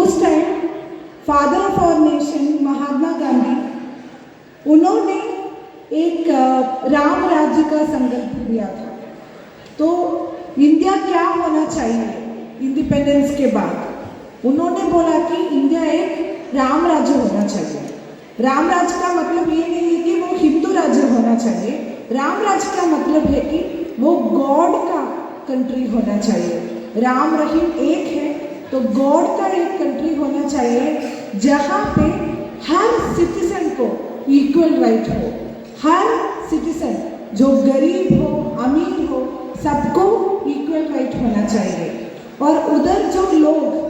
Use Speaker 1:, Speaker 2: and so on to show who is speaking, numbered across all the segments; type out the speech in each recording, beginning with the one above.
Speaker 1: उस time father of our nation Mahatma Gandhi उन्होंने एक राम राज्य का संकल्प लिया था तो इंडिया क्या होना चाहिए इंडिपेंडेंस के बाद उन्होंने बोला कि इंडिया एक राम राज्य होना चाहिए राम राज्य का मतलब ये नहीं है कि वो हिंदू राज्य होना चाहिए राम राज्य का मतलब है कि वो गॉड का कंट्री होना चाहिए राम रहीम एक है तो गॉड का कंट्री होना चाहिए जहाँ पे हर सिटीजन को इक्वल राइट हो हर सिटीजन जो गरीब हो अमीर हो सबको इक्वल राइट होना चाहिए और उधर जो लोग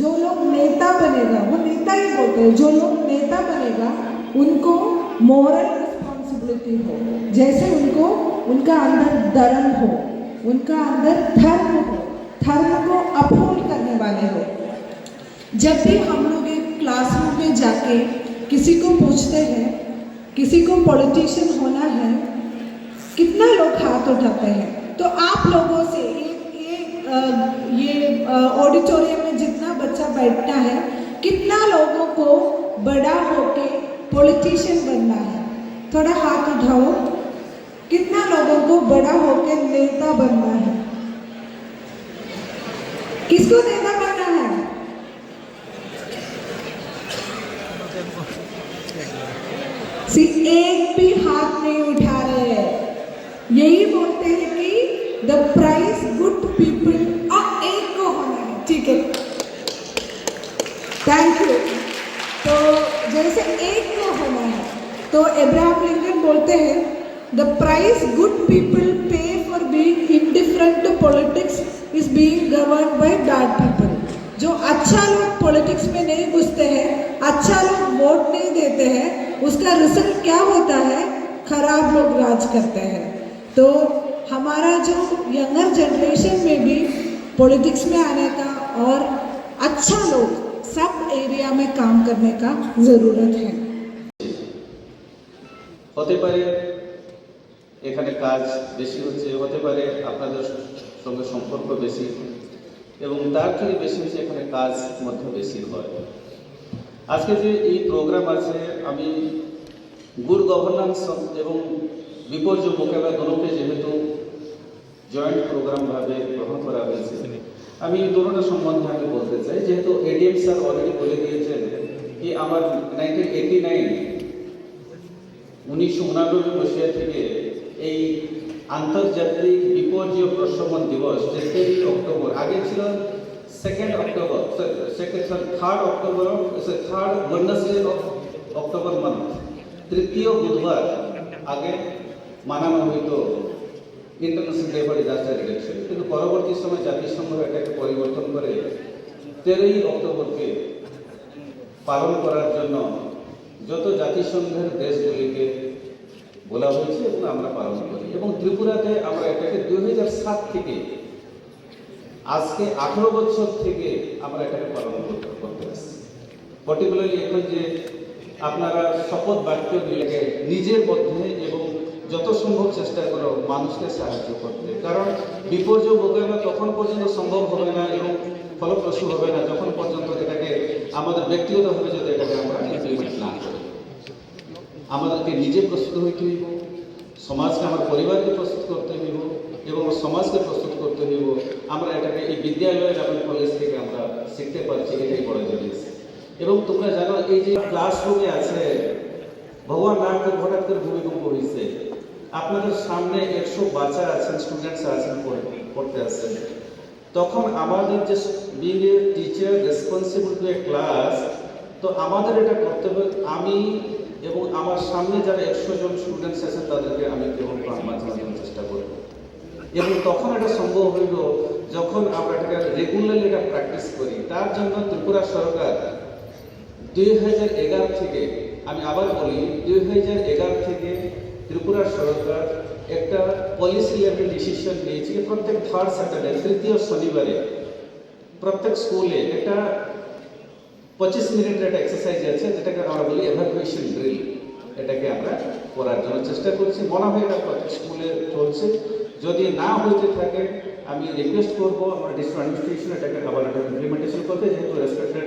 Speaker 1: जो लोग नेता बनेगा वो नेता ही बोलते हैं जो लोग नेता बनेगा उनको मॉरल रिस्पॉन्सिबिलिटी हो जैसे उनको उनका अंदर धर्म हो उनका अंदर धर्म हो धर्म को अपहोल्ड करने वाले हो जब भी हम लोग एक क्लासरूम में जाके किसी को पूछते हैं किसी को पॉलिटिशियन होना है कितना लोग हाथ उठाते हैं तो आप लोगों से ये ये ऑडिटोरियम में जितना बच्चा बैठता है कितना लोगों को बड़ा होके पॉलिटिशियन बनना है थोड़ा हाथ उठाओ कितना लोगों को बड़ा होकर नेता बनना है किसको सिर्फ एक भी हाथ नहीं उठा रहे हैं यही बोलते हैं कि द प्राइस गुड पीपल और एक को होना है ठीक है थैंक यू तो जैसे एक को होना है तो एब्राहम लिंकन बोलते हैं the price good people pay for being indifferent to politics is being govern by bad people जो अच्छा लोग पॉलिटिक्स में नहीं घुसते हैं अच्छा लोग वोट नहीं देते हैं उसका रिजल्ट क्या होता है खराब लोग राज करते हैं तो हमारा जो यंगर जनरेशन में भी पॉलिटिक्स में आने का और अच्छा लोग सब एरिया में काम करने का ज़रूरत है
Speaker 2: হতে পারে এখানে কাজ বেশি হচ্ছে হতে পারে আপনাদের সঙ্গে সম্পর্ক বেশি এবং তার থেকে বেশি বেশি এখানে কাজ মধ্যে বেশি হয় আজকে যে এই প্রোগ্রাম আছে আমি গুড গভর্নেন্স এবং বিপর্যয় মোকাবেলা দুটোকে যেহেতু জয়েন্ট প্রোগ্রামভাবে গ্রহণ করা হয়েছে আমি দুটোটা সম্বন্ধে আমি বলতে চাই যেহেতু এডিএম স্যার অলরেডি বলে দিয়েছেন কি আমার নাইনটিন এইটি নাইন উনিশশো উনানব্বই বসিয়া থেকে এই আন্তর্জাতিক বিপর্যয় প্রশমন দিবস যে তেইশ অক্টোবর আগে ছিল second October, so second, sorry, third October, so third Wednesday of October month. তৃতীয় বুধবার আগে মানানো হইত ইন্টারন্যাশনাল লেবার ডিজাস্টার ইলেকশন কিন্তু পরবর্তী সময় জাতিসংঘ এটাকে পরিবর্তন করে তেরোই অক্টোবরকে পালন করার জন্য যত জাতিসংঘের দেশগুলিকে বলা হয়েছে এবং আমরা পালন করি এবং ত্রিপুরাতে আমরা এটাকে দুই থেকে আজকে আঠারো বছর থেকে আমরা এটাকে পালন করতে আসছি পার্টিকুলারলি এখন যে আপনারা শপথ বাক্য দিলে নিজের মধ্যে এবং যত সম্ভব চেষ্টা করো মানুষকে সাহায্য করতে কারণ বিপর্যয় মোকাবিলা তখন পর্যন্ত সম্ভব হবে না এবং ফলপ্রসূ হবে না যখন পর্যন্ত এটাকে আমাদের ব্যক্তিগতভাবে যদি এটাকে আমরা ইমপ্লিমেন্ট না করি আমাদেরকে নিজে প্রস্তুত হইতে হইব সমাজকে আমার পরিবারকে প্রস্তুত করতে হইব এবং সমাজকে প্রস্তুত দেব আমরা এটাকে এই বিদ্যালয়ের এবং কলেজ থেকে আমরা শিখতে পারছি এটাই বড় জিনিস এবং তোমরা জানো এই যে ক্লাসরুমে আছে ভগবান নাম করে হঠাৎ করে ভূমিকম্প হয়েছে আপনাদের সামনে একশো বাচ্চা আছেন স্টুডেন্টস আছেন পড়তে আছেন তখন আমাদের যে being a teacher responsible to a class তো আমাদের এটা করতে হবে আমি এবং আমার সামনে যারা একশো জন স্টুডেন্টস আছেন তাদেরকে আমি কেবল এবং তখন এটা সম্ভব হইল যখন আমরা এটাকে রেগুলারলি এটা প্র্যাকটিস করি তার জন্য ত্রিপুরা সরকার দুই হাজার এগারো থেকে আমি আবার বলি দুই হাজার এগারো থেকে ত্রিপুরা সরকার একটা পলিসি লেভেল ডিসিশন নিয়েছে প্রত্যেক থার্ড স্যাটারডে তৃতীয় শনিবারে প্রত্যেক স্কুলে একটা পঁচিশ মিনিটের একটা এক্সারসাইজ আছে যেটাকে আমরা বলি এভাকুয়েশন ড্রিল এটাকে আমরা করার জন্য চেষ্টা করছি বলা হয়ে গেল স্কুলে চলছে যদি না হইতে থাকে আমি রিকোয়েস্ট করবো আমার ডিস্ট্রিক্ট অ্যাডমিনিস্ট্রেশন এটাকে আবার ইমপ্লিমেন্টেশন করতে যেহেতু রেসপেক্টেড